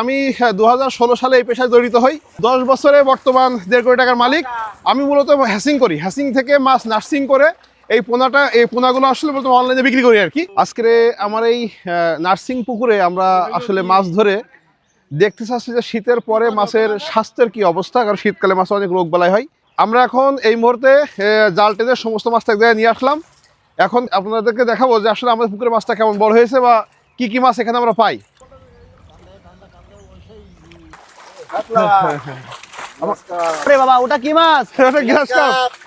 আমি দু হাজার ষোলো সালে এই পেশায় জড়িত হই। দশ বছরে বর্তমান দেড় কোটি টাকার মালিক। আমি মূলত হ্যাসিং করি। হ্যাসিং থেকে মাছ নার্সিং করে এই পোনাটা, এই পোনাগুলো আসলে মূলত অনলাইনে বিক্রি করি আর কি। আজকে আমার এই নার্সিং পুকুরে আমরা আসলে মাছ ধরে দেখতে চাচ্ছি যে শীতের পরে মাছের স্বাস্থ্যের কি অবস্থা, কারণ শীতকালে মাছ অনেক রোগ বালাই হয়। আমরা এখন এই মুহূর্তে জাল টেনে সমস্ত মাছটা এক জায়গায় নিয়ে আসলাম। এখন আপনাদেরকে দেখাবো যে আসলে আমাদের পুকুরের মাছটা কেমন বড় হয়েছে বা কি কি মাছ এখানে আমরা পাই। আরে বাবা ওটা কি মাছ? এটা গ্লাস কাপ।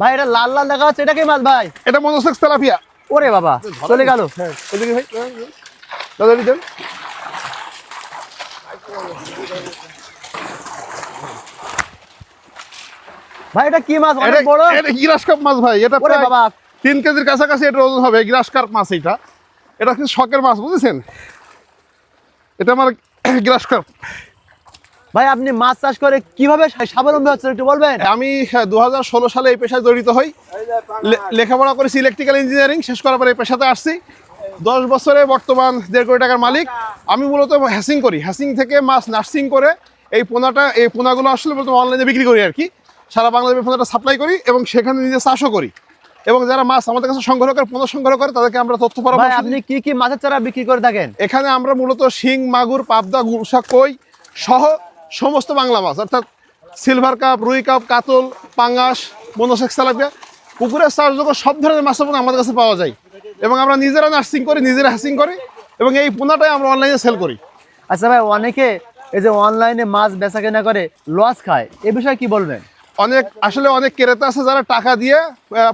ভাই এটা লাল লাল দেখা যাচ্ছে। এটা কি মাছ ভাই? এটা মনোসেক্স তেলাপিয়া। ওরে বাবা চলে গেল। এদিকে ভাই দাদা এদিকে ভাই এটা কি মাছ? অনেক বড়। এটা গ্লাস কাপ মাছ ভাই। এটা ওরে বাবা। তিন কেজির কাছাকাছি এটা ওজন হবে। কাপ মাছ এটা। এটা শখের মাছ বুঝেছেন? এটা আমার গ্লাস কাপ। ভাই আপনি মাছ চাষ করে কীভাবে স্বা- স্বাবলম্বী হচ্ছেন একটু বলবেন? আমি দু হাজার ষোলো সালে এই পেশায় জড়িত হই। লেখাপড়া করেছি ইলেকট্রিক্যাল ইঞ্জিনিয়ারিং শেষ করার পরে এই পেশাতে আসছি। দশ বছরে বর্তমান দেড় কোটি টাকার মালিক। আমি মূলত হ্যাসিং করি। হ্যাসিং থেকে মাছ নার্সিং করে এই পোনাটা এই পোনাগুলো আসলে মূলত অনলাইনে বিক্রি করি আর কি। সারা বাংলাদেশে পোনাটা সাপ্লাই করি এবং সেখানে নিজে চাষও করি। এবং যারা মাছ আমাদের কাছে সংগ্রহ করে পোনা সংগ্রহ করে তাদেরকে আমরা তথ্য পরামর্শ আপনি। কি কি মাছের চারা বিক্রি করে থাকেন? এখানে আমরা মূলত শিং মাগুর পাবদা গুলশা কই সহ সমস্ত বাংলা মাছ। অর্থাৎ সিলভার কাপ রুই কাপ কাতল পাঙ্গাস মনোসেক্স সালাপিয়া পুকুরের চাষযোগ্য সব ধরনের মাছ আমাদের কাছে পাওয়া যায়। এবং আমরা নিজেরা নার্সিং করি নিজেরা হ্যাসিং করি এবং এই পোনাটাই আমরা অনলাইনে সেল করি। আচ্ছা ভাই অনেকে এই যে অনলাইনে মাছ বেচা কেনা করে লস খায়। এ বিষয়ে কি বলবেন? অনেক আসলে অনেক ক্রেতা আছে যারা টাকা দিয়ে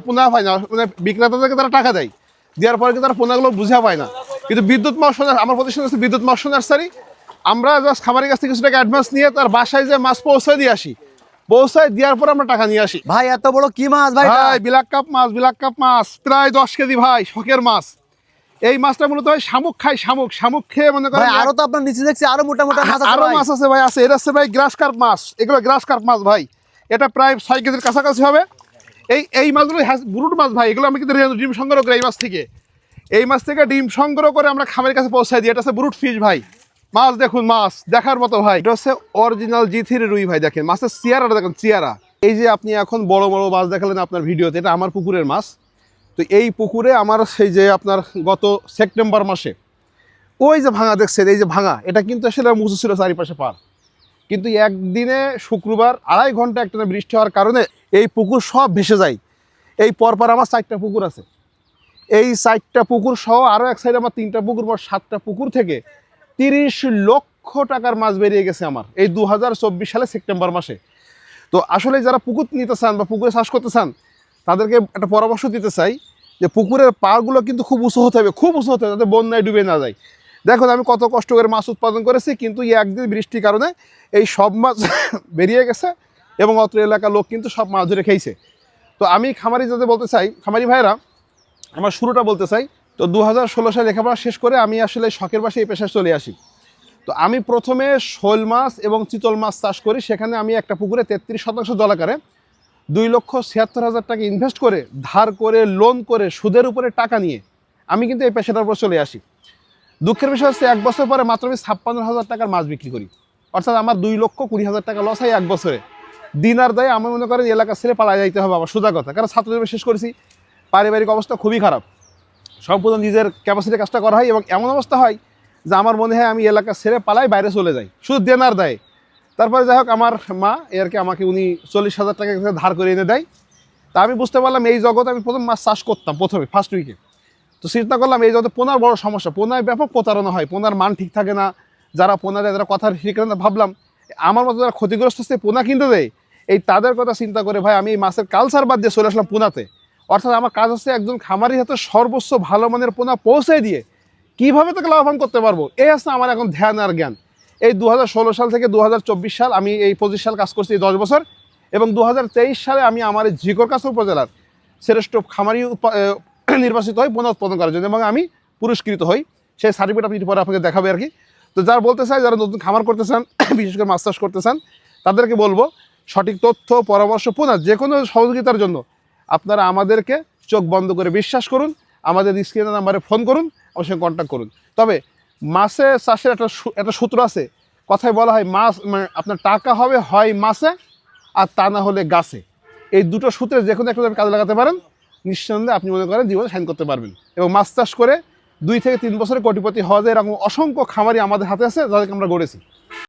পোনা পায় না। মানে বিক্রেতাদেরকে তারা টাকা দেয়। দেওয়ার পরে কিন্তু তারা পোনাগুলো বুঝা পায় না। কিন্তু বিদ্যুৎ মৎস্য আমার প্রতিষ্ঠান হচ্ছে বিদ্যুৎ মৎস্য নার্সারি আমরা জাস্ট খামারের কাছ থেকে কিছু টাকা অ্যাডভান্স নিয়ে তার বাসায় যে মাছ পৌঁছায় দিয়ে আসি। পৌঁছায় দেওয়ার পর আমরা টাকা নিয়ে আসি। ভাই এত বড় কি মাছ ভাই ভাই বিলাক কাপ মাছ বিলাক কাপ মাছ প্রায় দশ কেজি ভাই শখের মাছ। এই মাছটা মূলত হয় শামুক খাই শামুক। শামুক খেয়ে মনে করেন আরও তো আপনার নিচে দেখছি আরও মোটা মোটা মাছ আছে আরও মাছ আছে ভাই আছে। এটা হচ্ছে ভাই গ্রাস কার্প মাছ। এগুলো গ্রাস কার্প মাছ ভাই। এটা প্রায় ছয় কেজির কাছাকাছি হবে। এই এই মাছগুলো বুরুট মাছ ভাই, এগুলো আমি কিন্তু ডিম সংগ্রহ করি এই মাছ থেকে। এই মাছ থেকে ডিম সংগ্রহ করে আমরা খামারের কাছে পৌঁছাই দিই। এটা হচ্ছে বুরুট ফিশ ভাই। মাছ দেখুন, মাছ, দেখার মতো ভাই। এটা হচ্ছে অরিজিনাল জিথির রুই ভাই, দেখেন। মাছের চেয়ারাটা দেখেন চেয়ারা এই যে আপনি এখন বড় বড় মাছ দেখালেন আপনার ভিডিওতে, এটা আমার পুকুরের মাছ। তো এই পুকুরে আমার সেই যে আপনার গত সেপ্টেম্বর মাসে, ওই যে ভাঙা দেখছেন, এই যে ভাঙা, এটা কিন্তু আসলে মুছু ছিল চারিপাশে পার কিন্তু একদিনে শুক্রবার আড়াই ঘণ্টা একটা বৃষ্টি হওয়ার কারণে এই পুকুর সব ভেসে যায়। এই পরপর আমার চারটা পুকুর আছে। এই চারটা পুকুর সহ আরও এক সাইডে আমার তিনটা পুকুর, মোট সাতটা পুকুর থেকে তিরিশ লক্ষ টাকার মাছ বেরিয়ে গেছে আমার এই দু হাজার চব্বিশ সালে সেপ্টেম্বর মাসে। তো আসলে যারা পুকুর নিতে চান বা পুকুরে চাষ করতে চান, তাদেরকে একটা পরামর্শ দিতে চাই যে পুকুরের পাড়গুলো কিন্তু খুব উঁচু হতে হবে, খুব উঁচু হতে হবে, যাতে বন্যায় ডুবে না যায়। দেখুন, আমি কত কষ্ট করে মাছ উৎপাদন করেছি, কিন্তু এই একদিন বৃষ্টির কারণে এই সব মাছ বেরিয়ে গেছে এবং অত্র এলাকার লোক কিন্তু সব মাছ ধরে খেয়েছে। তো আমি খামারি যাতে বলতে চাই, খামারি ভাইরা আমার শুরুটা বলতে চাই। তো দু হাজার ষোলো সালে লেখাপড়া শেষ করে আমি আসলে শখের বাসে এই পেশায় চলে আসি। তো আমি প্রথমে শোল মাছ এবং চিতল মাছ চাষ করি, সেখানে আমি একটা পুকুরে তেত্রিশ শতাংশ জলাকারে দুই লক্ষ ছিয়াত্তর হাজার টাকা ইনভেস্ট করে, ধার করে লোন করে, সুদের উপরে টাকা নিয়ে আমি কিন্তু এই পেশাটার উপর চলে আসি। দুঃখের বিষয় হচ্ছে এক বছর পরে মাত্র আমি ছাপ্পান্ন হাজার টাকার মাছ বিক্রি করি। অর্থাৎ আমার দুই লক্ষ কুড়ি হাজার টাকা লস হয় এক বছরে। দিন আর দেয় আমি মনে করেন এলাকা ছেড়ে পালা যাইতে হবে আমার, সোজা কথা। কারণ ছাত্রজীবন শেষ করেছি, পারিবারিক অবস্থা খুবই খারাপ। সম্পূর্ণ নিজের ক্যাপাসিটি কাজটা করা হয় এবং এমন অবস্থা হয় যে আমার মনে হয় আমি এলাকা ছেড়ে পালাই বাইরে চলে যাই, শুধু দেনার দেয়। তারপরে যাই হোক, আমার মা এর কি আমাকে উনি চল্লিশ হাজার টাকা ধার করে এনে দেয়। তা আমি বুঝতে পারলাম এই জগতে আমি প্রথম মাছ চাষ করতাম প্রথমে ফার্স্ট উইকে তো চিন্তা করলাম, এই জগতে পোনার বড় সমস্যা, পোনায় ব্যাপক প্রতারণা হয়, পোনার মান ঠিক থাকে না, যারা পোনা দেয় যারা কথা ঠিক না, ভাবলাম, আমার মতো যারা ক্ষতিগ্রস্ত হচ্ছে পোনা কিনতে দেয়, এই তাদের কথা চিন্তা করে ভাই আমি এই মাছের কালচার বাদ দিয়ে চলে আসলাম পোনাতে। অর্থাৎ আমার কাজ হচ্ছে একজন খামারি হাতে সর্বোচ্চ ভালো মানের পোনা পৌঁছে দিয়ে কীভাবে তাকে লাভবান করতে পারব? এই হচ্ছে আমার এখন ধ্যান আর জ্ঞান। এই দু হাজার ষোলো সাল থেকে দু হাজার চব্বিশ সাল আমি এই পঁচিশ সাল কাজ করছি এই দশ বছর এবং দু হাজার তেইশ সালে আমি আমার এই ঝিকরকাছা উপজেলার শ্রেষ্ঠ খামারি নির্বাচিত হই পোনা উৎপাদন করার জন্য। এবং আমি পুরস্কৃত হই। সেই সার্টিফিকেট আপনি পরে আপনাকে দেখাবে আর কি। তো যারা বলতে চায়, যারা নতুন খামার করতে চান, বিশেষ করে মাছ চাষ করতে চান, তাদেরকে বলব, সঠিক তথ্য, পরামর্শ পোনা যে কোনো সহযোগিতার জন্য আপনারা আমাদেরকে চোখ বন্ধ করে বিশ্বাস করুন, আমাদের স্ক্রিনের নাম্বারে ফোন করুন, আমার সঙ্গে কন্ট্যাক্ট করুন। তবে মাসে চাষের একটা একটা সূত্র আছে, কথায় বলা হয় মাছ মানে আপনার টাকা হবে হয় মাছে আর তা না হলে গাছে। এই দুটো সূত্রে যে কোনো একটা কাজে লাগাতে পারেন নিঃসন্দেহে আপনি মনে করেন জীবনে সাইন করতে পারবেন। এবং মাছ চাষ করে দুই থেকে তিন বছরে কোটিপতি হওয়া যায় এরকম অসংখ্য খামারি আমাদের হাতে আছে যাদেরকে আমরা গড়েছি।